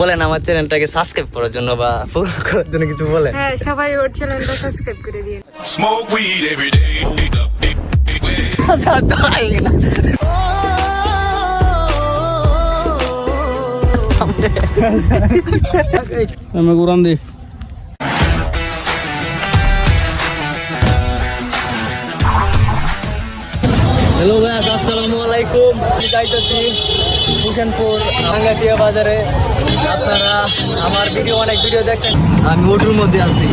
বলেন আমার চ্যানেলটাকে সাবস্ক্রাইব করার জন্য বা ফলো করার জন্য কিছু বলেন। হ্যাঁ সবাই ওর চ্যানেলটা সাবস্ক্রাইব করে দিন weed every day. আমি কোরআন দি হ্যালো ব্যাস আসসালামু আলাইকুম। যাইতেছি। ভূষণপুর আঙ্গাটিয়া বাজারে। আপনারা আমার ভিডিও অনেক ভিডিও দেখছেন। আমি ওটুর মধ্যে আছি।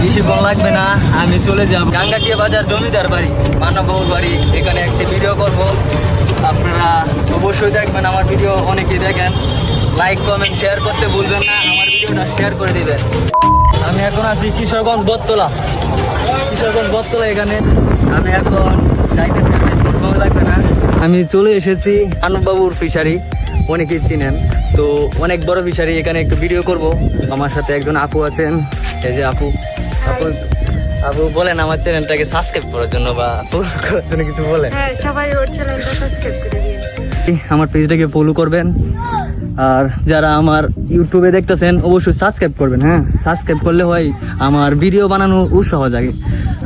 বেশি বেশিক্ষণ লাগবে না আমি চলে যাব। গাঙ্গাটিয়া বাজার জমিদার বাড়ি মানববাবুর বাড়ি। এখানে একটি ভিডিও করব। আপনারা অবশ্যই দেখবেন আমার ভিডিও অনেকেই দেখেন। লাইক কমেন্ট শেয়ার করতে ভুলবেন না আমার ভিডিওটা শেয়ার করে দিবেন। আমি এখন আছি কিশোরগঞ্জ বটতলা। কিশোরগঞ্জ বটতলা এখানে। আমি এখন যাইতেছি আর বেশি সময় লাগবে না আমি চলে এসেছি আনন্দবাবুর ফিশারি। অনেকেই চিনেন। তো অনেক বড় ফিশারি এখানে একটু ভিডিও করব। আমার সাথে একজন আপু আছেন। এই যে আপু। আপু আপু বলেন আমার চ্যানেলটাকে সাবস্ক্রাইব করার জন্য বা ফলো করার জন্য কিছু বলেন। হ্যাঁ সবাই ওর চ্যানেলটা সাবস্ক্রাইব করে দিন আমার পেজটাকে ফলো করবেন। আর যারা আমার ইউটিউবে দেখতেছেন, অবশ্যই সাবস্ক্রাইব করবেন হ্যাঁ? সাবস্ক্রাইব করলে হয় আমার ভিডিও বানানো উৎসাহ জাগে।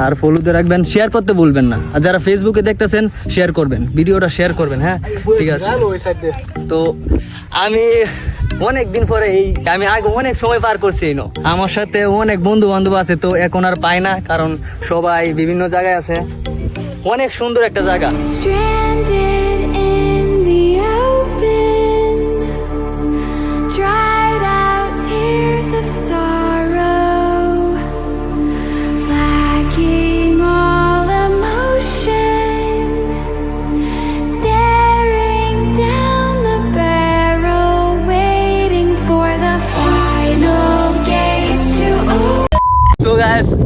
আর ফলোতে রাখবেন শেয়ার করতে ভুলবেন না। আর যারা ফেসবুকে দেখতেছেন শেয়ার করবেন ভিডিওটা শেয়ার করবেন হ্যাঁ? ঠিক আছে। তো আমি অনেক দিন পরে এই, আমি আগে অনেক সময় পার করছি, এই আমার সাথে অনেক বন্ধু বান্ধব আছে, তো এখন আর পাই না, কারণ সবাই বিভিন্ন জায়গায় আছে। অনেক সুন্দর একটা জায়গা।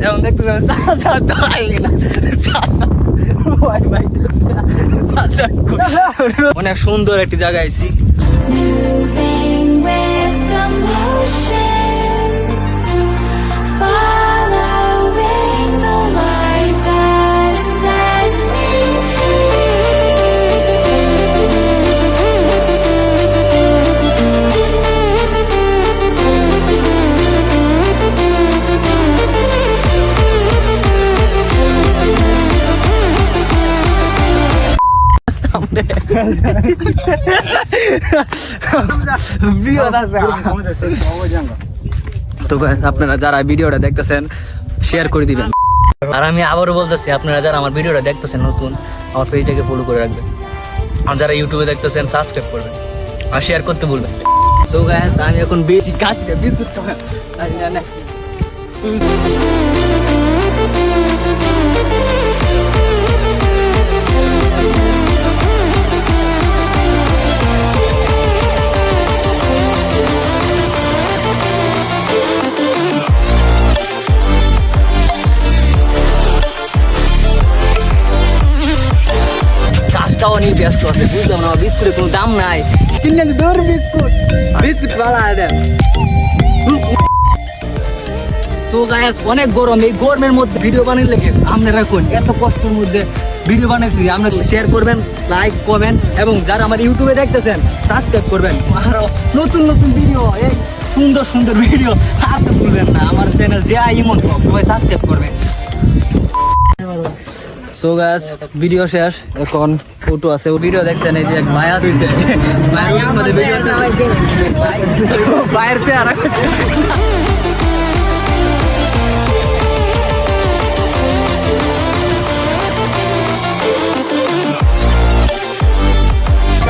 এখন দেখতেছেন চাচা তো আইগে না। চাচা ভাই ভাই চাচা অনেক সুন্দর একটি জায়গা আইছি। তো আপনারা যারা ভিডিওটা দেখতেছেন শেয়ার করে দিবেন। আর আমি আবারও বলতেছি, আপনারা যারা আমার ভিডিওটা দেখতেছেন নতুন, আমার পেজটাকে ফলো করে রাখবেন। আর যারা ইউটিউবে দেখতেছেন সাবস্ক্রাইব করবেন। আর শেয়ার করতে ভুলবেন সো গাইস আমি এখন বেশি কাজ বিদ্যুৎ কাজটাও নিয়ে ব্যস্ত আছে, বুঝলাম না বিস্কুটের কোনো দাম নাই। কিনলে দৌড় বিস্কুট। বিস্কুট সো গাইস অনেক গরম, এই গরমের মধ্যে ভিডিও বানিয়ে লেগে আপনারা কোন এত কষ্টের মধ্যে ভিডিও বানাইছি আপনারা শেয়ার করবেন লাইক কমেন্ট এবং যারা আমার ইউটিউবে দেখতেছেন সাবস্ক্রাইব করবেন। আরও নতুন নতুন ভিডিও, এই সুন্দর সুন্দর ভিডিও আর ভুলবেন না। আমার চ্যানেল যে ইমন সবাই সাবস্ক্রাইব করবেন সো গাছ ভিডিও শেষ। এখন ফটো আছে। ভিডিও দেখছেন এই যে এক মায়া ভিডিও বাইরে চেহারা।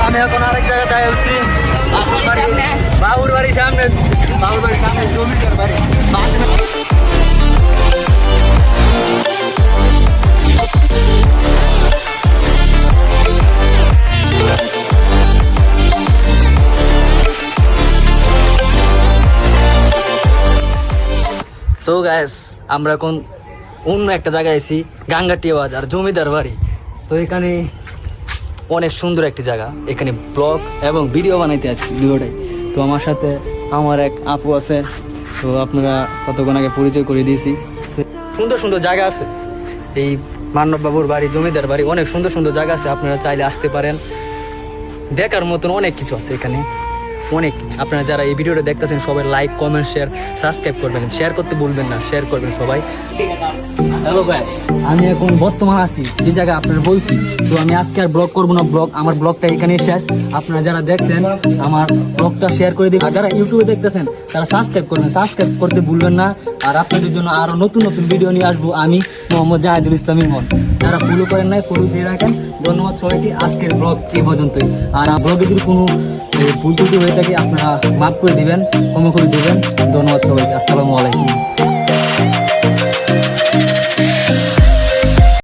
আমি এখন আরেক জায়গায় উঠছি বাবুর বাড়ি বাড়ির সামনে। বাবুর বাড়ির সামনে জমিদার বাড়ি। গ্যাস আমরা এখন অন্য একটা জায়গায় আছি গাঙ্গাটিয়া বাজার, জমিদার বাড়ি। তো এখানে অনেক সুন্দর একটি জায়গা। এখানে ব্লগ এবং ভিডিও বানাইতে আসছি দুটোটাই তো আমার সাথে আমার এক আপু আছে, তো আপনারা কতক্ষণ আগে পরিচয় করে দিয়েছি। সুন্দর সুন্দর জায়গা আছে। এই মান্নব বাবুর বাড়ি, জমিদার বাড়ি, অনেক সুন্দর সুন্দর জায়গা আছে, আপনারা চাইলে আসতে পারেন। দেখার মতন অনেক কিছু আছে এখানে। অনেক। আপনারা যারা এই ভিডিওটা দেখতেছেন, সবাই লাইক কমেন্ট শেয়ার সাবস্ক্রাইব করবেন। শেয়ার করতে ভুলবেন না শেয়ার করবেন সবাই। হ্যালো ভাই আমি এখন বর্তমান আছি যে জায়গায় আপনারা বলছি, তো আমি আজকে আর ব্লগ করব না ব্লগ আমার ব্লগটা এখানে শেষ। আপনারা যারা দেখছেন, আমার ব্লগটা শেয়ার করে দিবেন। আর যারা ইউটিউবে দেখতেছেন, তারা সাবস্ক্রাইব করবেন। সাবস্ক্রাইব করতে ভুলবেন না। আর আপনাদের জন্য আরও নতুন নতুন ভিডিও নিয়ে আসব আমি। মোহাম্মদ জাহিদুল ইসলাম ইমন। যারা ফলো করেন নাই ফলো দিয়ে রাখেন। ধন্যবাদ সবাইকে। আজকের ব্লগ এই পর্যন্তই। আর ব্লগে যদি কোনো ভুল ত্রুটি হয়ে থাকে, আপনারা মাফ করে দেবেন, ক্ষমা করে দেবেন। ধন্যবাদ সবাইকে। আসসালামু আলাইকুম।